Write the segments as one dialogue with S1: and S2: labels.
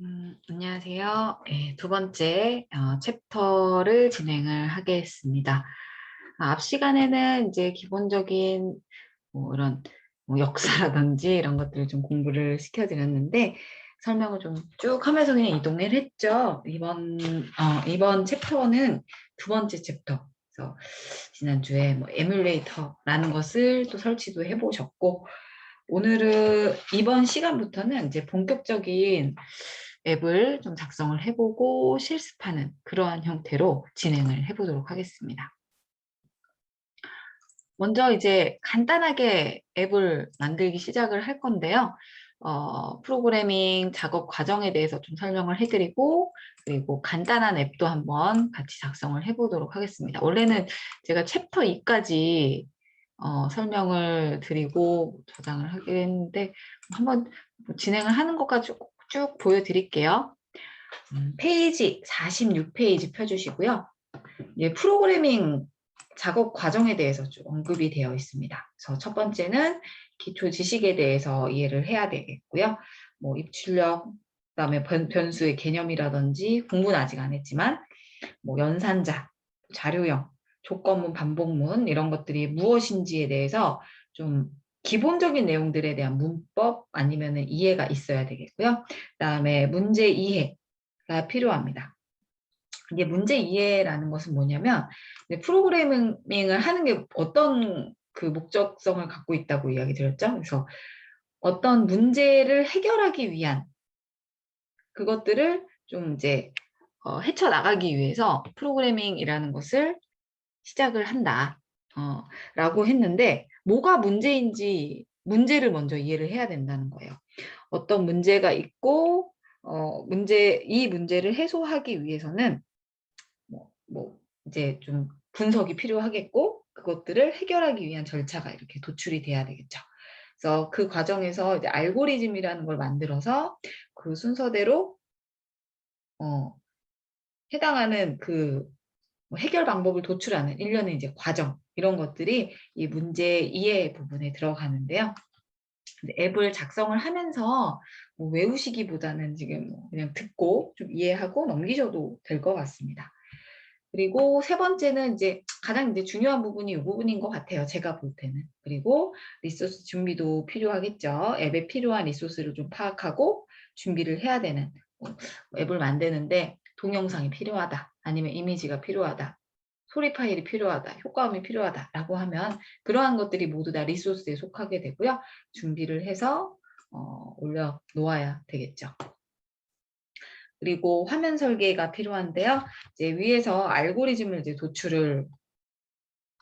S1: 음, 안녕하세요. 네, 두 번째 어, 챕터를 진행을 하겠습니다. 아, 앞 시간에는 이제 기본적인 뭐 이런 뭐 역사라든지 이런 것들을 좀 공부를 시켜드렸는데 설명을 좀 쭉 하면서 그냥 이동을 했죠. 이번 어, 이번 챕터는 두 번째 챕터. 그래서 지난주에 뭐 에뮬레이터라는 것을 또 설치도 해보셨고 오늘은 이번 시간부터는 이제 본격적인 앱을 좀 작성을 해보고 실습하는 그러한 형태로 진행을 해보도록 하겠습니다. 먼저 이제 간단하게 앱을 만들기 시작을 할 건데요. 어, 프로그래밍 작업 과정에 대해서 좀 설명을 해드리고 그리고 간단한 앱도 한번 같이 작성을 해보도록 하겠습니다. 원래는 제가 챕터 2까지 어, 설명을 드리고 저장을 하긴 했는데 한번 진행을 하는 것까지 쭉 보여드릴게요. 음, 페이지 46페이지 펴주시고요. 예, 프로그래밍 작업 과정에 대해서 좀 언급이 되어 있습니다. 그래서 첫 번째는 기초 지식에 대해서 이해를 해야 되겠고요. 뭐 입출력, 그다음에 변, 수의 개념이라든지 공부는 아직 안 했지만 뭐 연산자, 자료형, 조건문, 반복문 이런 것들이 무엇인지에 대해서 좀 기본적인 내용들에 대한 문법 아니면 이해가 있어야 되겠고요. 그다음에 문제 이해가 필요합니다. 이게 문제 이해라는 것은 뭐냐면 프로그래밍을 하는 게 어떤 그 목적성을 갖고 있다고 이야기 드렸죠. 그래서 어떤 문제를 해결하기 위한 그것들을 좀 이제 어, 헤쳐나가기 위해서 프로그래밍이라는 것을 시작을 한다. 어, 라고 했는데 뭐가 문제인지 문제를 먼저 이해를 해야 된다는 거예요. 어떤 문제가 있고 어, 문제 이 문제를 해소하기 위해서는 뭐, 뭐 이제 좀 분석이 필요하겠고 그것들을 해결하기 위한 절차가 이렇게 도출이 돼야 되겠죠. 그래서 그 과정에서 이제 알고리즘이라는 걸 만들어서 그 순서대로 어, 해당하는 그 뭐 해결 방법을 도출하는 일련의 이제 과정 이런 것들이 이 문제 이해 부분에 들어가는데요. 앱을 작성을 하면서 뭐 외우시기보다는 지금 뭐 그냥 듣고 좀 이해하고 넘기셔도 될 것 같습니다. 그리고 세 번째는 이제 가장 이제 중요한 부분이 이 부분인 것 같아요. 제가 볼 때는. 그리고 리소스 준비도 필요하겠죠. 앱에 필요한 리소스를 좀 파악하고 준비를 해야 되는 뭐 앱을 만드는데 동영상이 필요하다. 아니면 이미지가 필요하다. 소리 파일이 필요하다. 효과음이 필요하다라고 하면 그러한 것들이 모두 다 리소스에 속하게 되고요. 준비를 해서 어, 올려 놓아야 되겠죠. 그리고 화면 설계가 필요한데요. 이제 위에서 알고리즘을 이제 도출을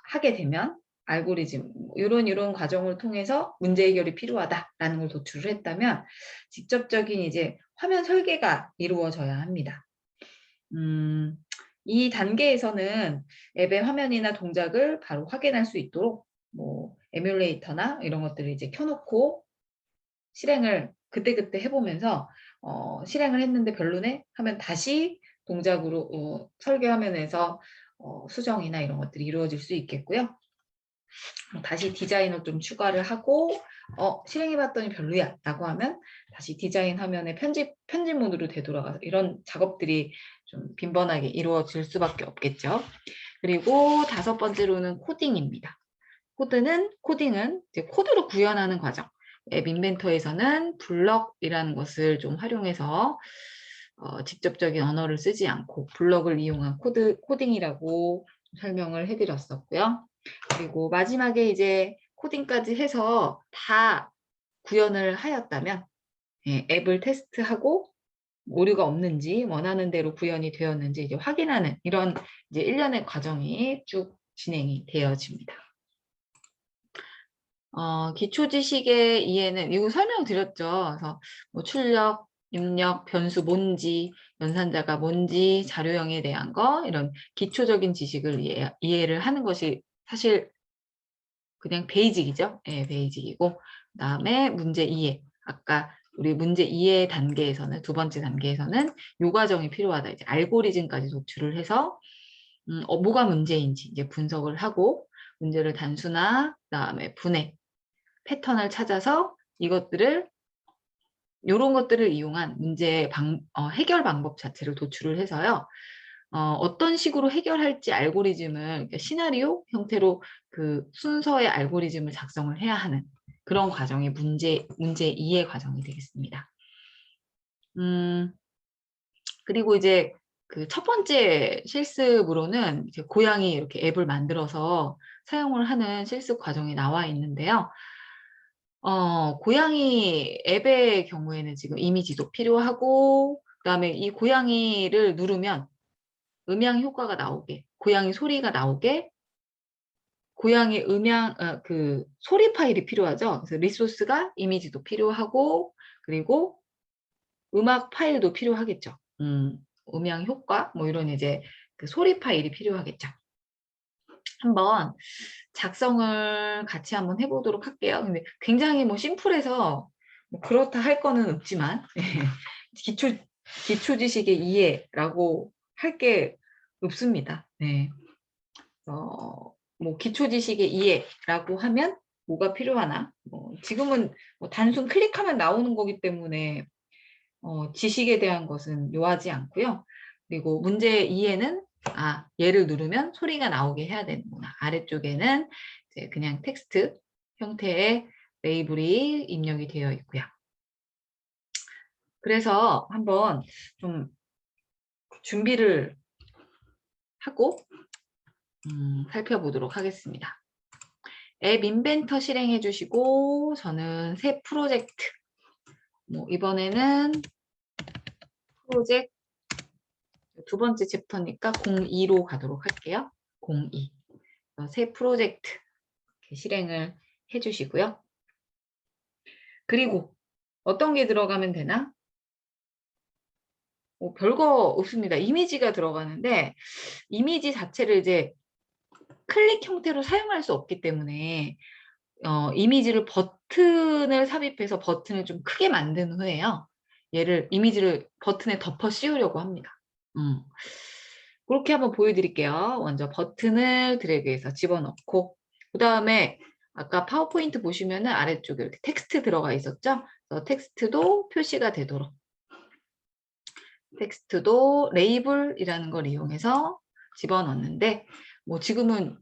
S1: 하게 되면 알고리즘 이런 이런 과정을 통해서 문제 해결이 필요하다라는 걸 도출을 했다면 직접적인 이제 화면 설계가 이루어져야 합니다. 음, 이 단계에서는 앱의 화면이나 동작을 바로 확인할 수 있도록 뭐 에뮬레이터나 이런 것들을 이제 켜놓고 실행을 그때그때 해보면서 어, 실행을 했는데 별로네 하면 다시 동작으로 어, 설계 화면에서 어, 수정이나 이런 것들이 이루어질 수 있겠고요. 다시 디자인을 좀 추가를 하고 어, 실행해봤더니 별로야 라고 하면 다시 디자인 화면에 편집, 편집 모드로 되돌아가서 이런 작업들이 좀 빈번하게 이루어질 수밖에 없겠죠. 그리고 다섯 번째로는 코딩입니다. 코드는, 코딩은 코드로 구현하는 과정. 앱 인벤터에서는 블럭이라는 것을 좀 활용해서 어, 직접적인 언어를 쓰지 않고 블럭을 이용한 코드, 코딩이라고 설명을 해드렸었고요. 그리고 마지막에 이제 코딩까지 해서 다 구현을 하였다면 예, 앱을 테스트하고 오류가 없는지 원하는 대로 구현이 되었는지 이제 확인하는 이런 이제 일련의 과정이 쭉 진행이 되어집니다. 어, 기초 지식의 이해는 이거 설명드렸죠. 그래서 뭐 출력, 입력, 변수 뭔지, 연산자가 뭔지, 자료형에 대한 거 이런 기초적인 지식을 이해, 이해를 하는 것이 사실 그냥 베이직이죠. 예, 베이직이고 그다음에 문제 이해. 아까 우리 문제 이해 단계에서는 두 번째 단계에서는 요 과정이 필요하다. 이제 알고리즘까지 도출을 해서 음, 어, 뭐가 문제인지 이제 분석을 하고 문제를 단수나 그다음에 분해 패턴을 찾아서 이것들을 이런 것들을 이용한 문제 방, 어, 해결 방법 자체를 도출을 해서요. 어, 떤 식으로 해결할지 알고리즘을 그러니까 시나리오 형태로 그 순서의 알고리즘을 작성을 해야 하는 그런 과정이 문제 문제 이해 과정이 되겠습니다. 음, 그리고 이제 그 첫 번째 실습으로는 이제 고양이 이렇게 앱을 만들어서 사용을 하는 실습 과정이 나와 있는데요. 어, 고양이 앱의 경우에는 지금 이미지도 필요하고, 그다음에 이 고양이를 누르면 음향 효과가 나오게, 고양이 소리가 나오게, 고양이 음향, 어, 그 소리 파일이 필요하죠. 그래서 리소스가 이미지도 필요하고, 그리고 음악 파일도 필요하겠죠. 음, 음향 효과, 뭐 이런 이제 그 소리 파일이 필요하겠죠. 한번 작성을 같이 한번 해보도록 할게요. 근데 굉장히 뭐 심플해서 뭐 그렇다 할 거는 없지만 기초 기초 지식의 이해라고 할 게 없습니다. 네. 어, 뭐 기초 지식의 이해라고 하면 뭐가 필요하나? 뭐 지금은 뭐 단순 클릭하면 나오는 거기 때문에 어, 지식에 대한 것은 요하지 않고요. 그리고 문제 이해는 아 얘를 누르면 소리가 나오게 해야 되는구나. 아래쪽에는 이제 그냥 텍스트 형태의 레이블이 입력이 되어 있고요. 그래서 한번 좀 준비를 하고 음, 살펴보도록 하겠습니다. 앱 인벤터 실행해 주시고 저는 새 프로젝트 뭐 이번에는 프로젝트 두 번째 챕터니까 02로 가도록 할게요. 02. 새 프로젝트 실행을 해 주시고요. 그리고 어떤 게 들어가면 되나? 뭐 별거 없습니다. 이미지가 들어가는데 이미지 자체를 이제 클릭 형태로 사용할 수 없기 때문에 어, 이미지를 버튼을 삽입해서 버튼을 좀 크게 만든 후에요. 얘를 이미지를 버튼에 덮어 씌우려고 합니다. 음. 그렇게 한번 보여드릴게요. 먼저 버튼을 드래그해서 집어넣고 그 다음에 아까 파워포인트 보시면은 아래쪽에 이렇게 텍스트 들어가 있었죠? 그래서 텍스트도 표시가 되도록 텍스트도 레이블이라는 걸 이용해서 집어넣는데 뭐 지금은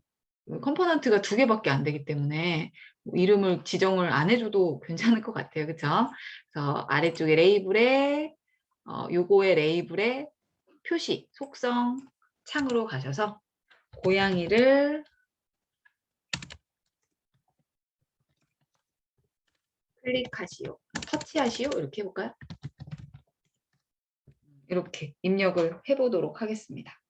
S1: 컴포넌트가 두 개밖에 안 되기 때문에 뭐 이름을 지정을 안 해줘도 괜찮을 것 같아요. 그렇죠? 그래서 아래쪽에 레이블에 어, 요거의 레이블에 표시, 속성 창으로 가셔서 고양이를 클릭하시오, 터치하시오 이렇게 해볼까요? 이렇게 입력을 해보도록 하겠습니다.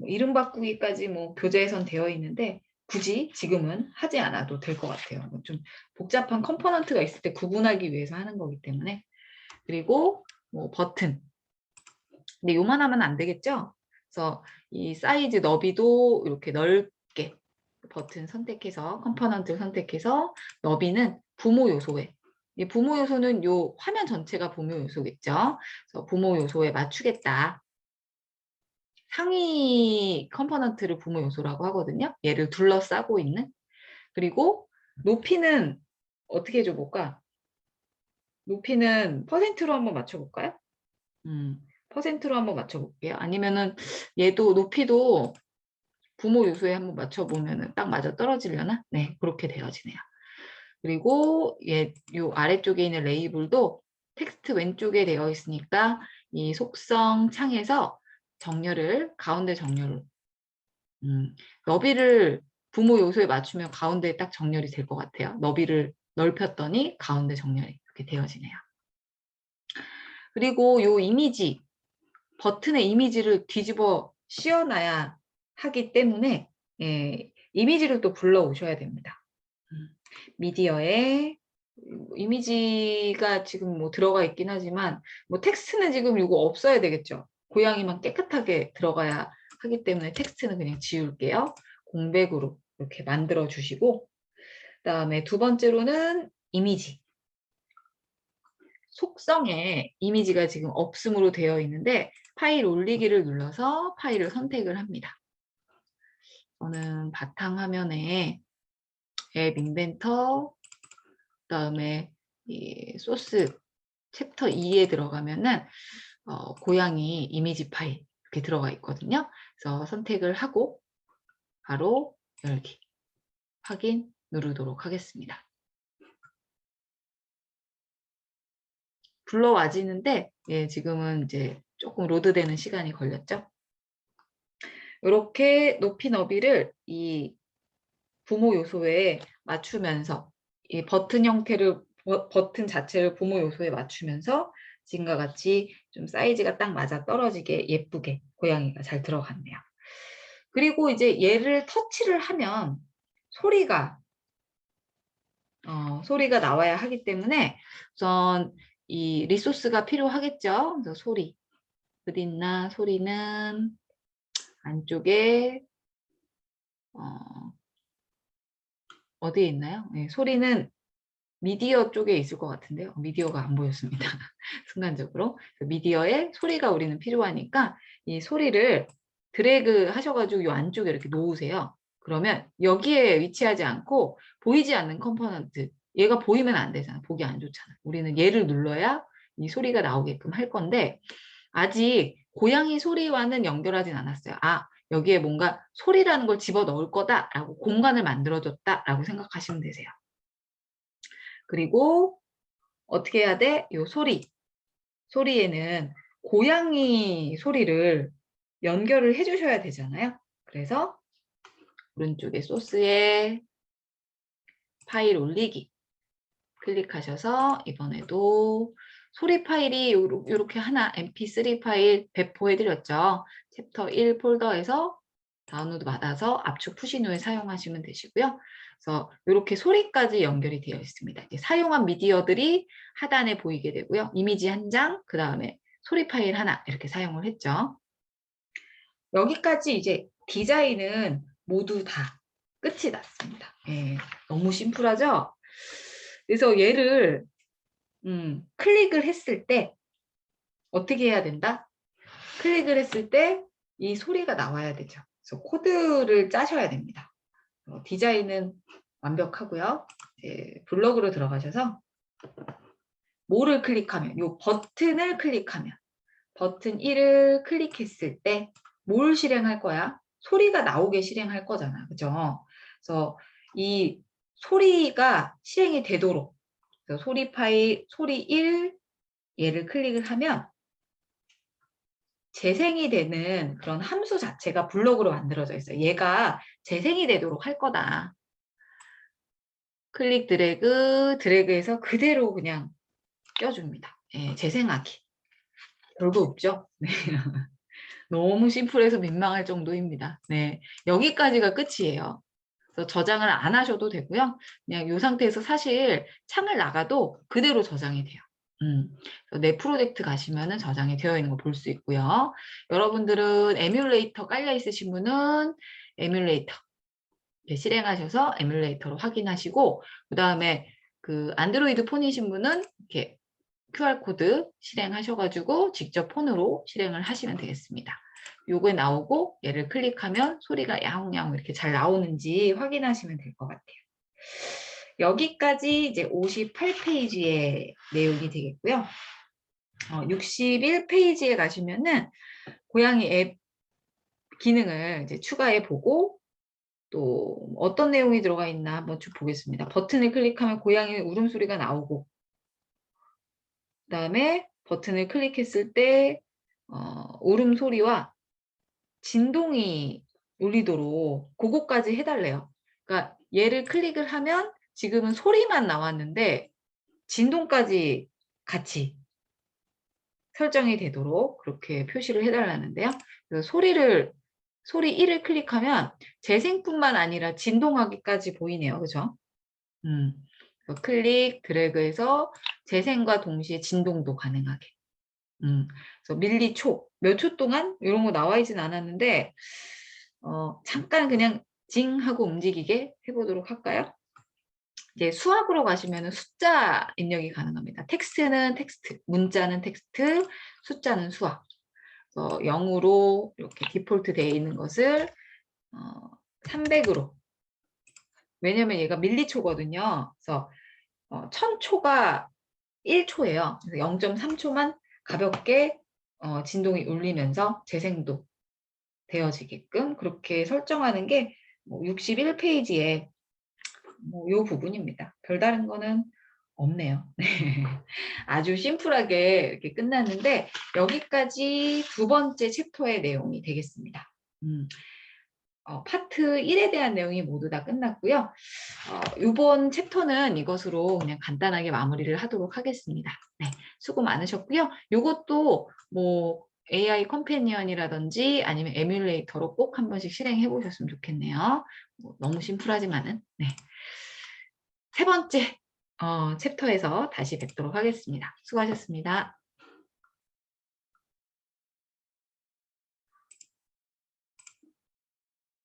S1: 뭐 이름 바꾸기까지 뭐 교재에선 되어 있는데 굳이 지금은 하지 않아도 될 것 같아요. 뭐좀 복잡한 컴포넌트가 있을 때 구분하기 위해서 하는 거기 때문에 그리고 뭐 버튼 근데 요만 하면 안 되겠죠? 그래서 이 사이즈 너비도 이렇게 넓게 버튼 선택해서 컴포넌트 선택해서 너비는 부모 요소에 이 부모 요소는 요 화면 전체가 부모 요소겠죠. 그래서 부모 요소에 맞추겠다. 상위 컴포넌트를 부모 요소라고 하거든요. 얘를 둘러싸고 있는. 그리고 높이는 어떻게 해줘볼까? 높이는 퍼센트로 한번 맞춰볼까요? 음, 퍼센트로 한번 맞춰볼게요. 아니면은 얘도 높이도 부모 요소에 한번 맞춰보면은 딱 맞아 떨어지려나? 네, 그렇게 되어지네요. 그리고 얘, 요 아래쪽에 있는 레이블도 텍스트 왼쪽에 되어 있으니까 이 속성 창에서 정렬을, 가운데 정렬을, 음, 너비를 부모 요소에 맞추면 가운데에 딱 정렬이 될 것 같아요. 너비를 넓혔더니 가운데 정렬이 이렇게 되어지네요. 그리고 요 이미지, 버튼의 이미지를 뒤집어 씌워놔야 하기 때문에 예, 이미지를 또 불러오셔야 됩니다. 음, 미디어에 이미지가 지금 뭐 들어가 있긴 하지만 뭐 텍스트는 지금 이거 없어야 되겠죠. 고양이만 깨끗하게 들어가야 하기 때문에 텍스트는 그냥 지울게요. 공백으로 이렇게 만들어 주시고 그 다음에 두 번째로는 이미지 속성에 이미지가 지금 없음으로 되어 있는데 파일 올리기를 눌러서 파일을 선택을 합니다. 저는 바탕 화면에 앱 인벤터, 그다음에 이 소스 챕터 2에 들어가면은 어, 고양이 이미지 파일 이렇게 들어가 있거든요. 그래서 선택을 하고 바로 열기 확인 누르도록 하겠습니다. 불러와지는데 예, 지금은 이제 조금 로드되는 시간이 걸렸죠. 이렇게 높이 너비를 이 부모 요소에 맞추면서 이 버튼 형태를 버, 버튼 자체를 부모 요소에 맞추면서 지금과 같이 좀 사이즈가 딱 맞아 떨어지게 예쁘게 고양이가 잘 들어갔네요. 그리고 이제 얘를 터치를 하면 소리가 어, 소리가 나와야 하기 때문에 우선 이 리소스가 필요하겠죠. 그래서 소리 있나 소리는 안쪽에 어, 어디에 있나요? 네, 소리는 미디어 쪽에 있을 것 같은데요. 미디어가 안 보였습니다. 순간적으로. 미디어에 소리가 우리는 필요하니까 이 소리를 드래그 하셔가지고 이 안쪽에 이렇게 놓으세요. 그러면 여기에 위치하지 않고 보이지 않는 컴포넌트 얘가 보이면 안 되잖아. 보기 안 좋잖아. 우리는 얘를 눌러야 이 소리가 나오게끔 할 건데 아직 고양이 소리와는 연결하진 않았어요. 아 여기에 뭔가 소리라는 걸 집어넣을 거다라고 공간을 만들어줬다라고 생각하시면 되세요. 그리고 어떻게 해야 돼? 요 소리. 소리에는 고양이 소리를 연결을 해주셔야 되잖아요. 그래서 오른쪽에 소스에 파일 올리기 클릭하셔서 이번에도 소리 파일이 이렇게 하나 mp3 파일 배포해 드렸죠. 챕터 1 폴더에서 다운로드 받아서 압축 푸신 후에 사용하시면 되시고요. 그래서 이렇게 소리까지 연결이 되어 있습니다. 사용한 미디어들이 하단에 보이게 되고요. 이미지 한 장, 그 다음에 소리 파일 하나 이렇게 사용을 했죠. 여기까지 이제 디자인은 모두 다 끝이 났습니다. 예, 너무 심플하죠? 그래서 얘를 음, 클릭을 했을 때 어떻게 해야 된다? 클릭을 했을 때 이 소리가 나와야 되죠. 그래서 코드를 짜셔야 됩니다. 어, 디자인은 완벽하고요. 이제 블럭으로 들어가셔서 뭐를 클릭하면 이 버튼을 클릭하면 버튼 1을 클릭했을 때 뭘 실행할 거야? 소리가 나오게 실행할 거잖아. 그죠? 그래서 이 소리가 실행이 되도록 소리 파일 소리 1 얘를 클릭을 하면 재생이 되는 그런 함수 자체가 블록으로 만들어져 있어요. 얘가 재생이 되도록 할 거다. 클릭 드래그, 드래그해서 그대로 그냥 껴줍니다. 예, 재생하기. 별거 없죠? 네. 너무 심플해서 민망할 정도입니다. 네, 여기까지가 끝이에요. 그래서 저장을 안 하셔도 되고요. 그냥 이 상태에서 사실 창을 나가도 그대로 저장이 돼요. 음, 내 프로젝트 가시면은 저장이 되어 있는 거 볼 수 있고요. 여러분들은 에뮬레이터 깔려 있으신 분은 에뮬레이터 실행하셔서 에뮬레이터로 확인하시고 그 다음에 그 안드로이드 폰이신 분은 이렇게 QR코드 실행하셔가지고 직접 폰으로 실행을 하시면 되겠습니다. 요거에 나오고 얘를 클릭하면 소리가 야옹야옹 이렇게 잘 나오는지 확인하시면 될 것 같아요. 여기까지 이제 58페이지의 내용이 되겠고요. 어, 61페이지에 가시면은 고양이 앱 기능을 이제 추가해 보고 또 어떤 내용이 들어가 있나 한번 쭉 보겠습니다. 버튼을 클릭하면 고양이 울음소리가 나오고 그 다음에 버튼을 클릭했을 때 어, 울음소리와 진동이 울리도록 그거까지 해달래요. 그러니까 얘를 클릭을 하면 지금은 소리만 나왔는데 진동까지 같이 설정이 되도록 그렇게 표시를 해달라는데요. 그래서 소리를 소리 1을 클릭하면 재생뿐만 아니라 진동하기까지 보이네요. 그죠? 음, 클릭, 드래그해서 재생과 동시에 진동도 가능하게. 음, 그래서 밀리초, 몇 초 동안 이런 거 나와 있진 않았는데 어, 잠깐 그냥 징 하고 움직이게 해보도록 할까요? 이제 수학으로 가시면 숫자 입력이 가능합니다. 텍스트는 텍스트, 문자는 텍스트, 숫자는 수학. 그래서 0으로 이렇게 디폴트 되어 있는 것을 어, 300으로 왜냐면 얘가 밀리초거든요. 그래서 어, 1000초가 1초예요. 그래서 0.3초만 가볍게 어, 진동이 울리면서 재생도 되어지게끔 그렇게 설정하는 게 61페이지에 뭐 요 부분입니다. 별다른 거는 없네요. 네. 아주 심플하게 이렇게 끝났는데 여기까지 두 번째 챕터의 내용이 되겠습니다. 음, 어, 파트 1에 대한 내용이 모두 다 끝났고요. 어, 이번 챕터는 이것으로 그냥 간단하게 마무리를 하도록 하겠습니다. 네, 수고 많으셨고요. 이것도 뭐 AI 컴패니언이라든지 아니면 에뮬레이터로 꼭 한 번씩 실행해 보셨으면 좋겠네요. 뭐 너무 심플하지만은 네. 세 번째 어, 챕터에서 다시 뵙도록 하겠습니다. 수고하셨습니다.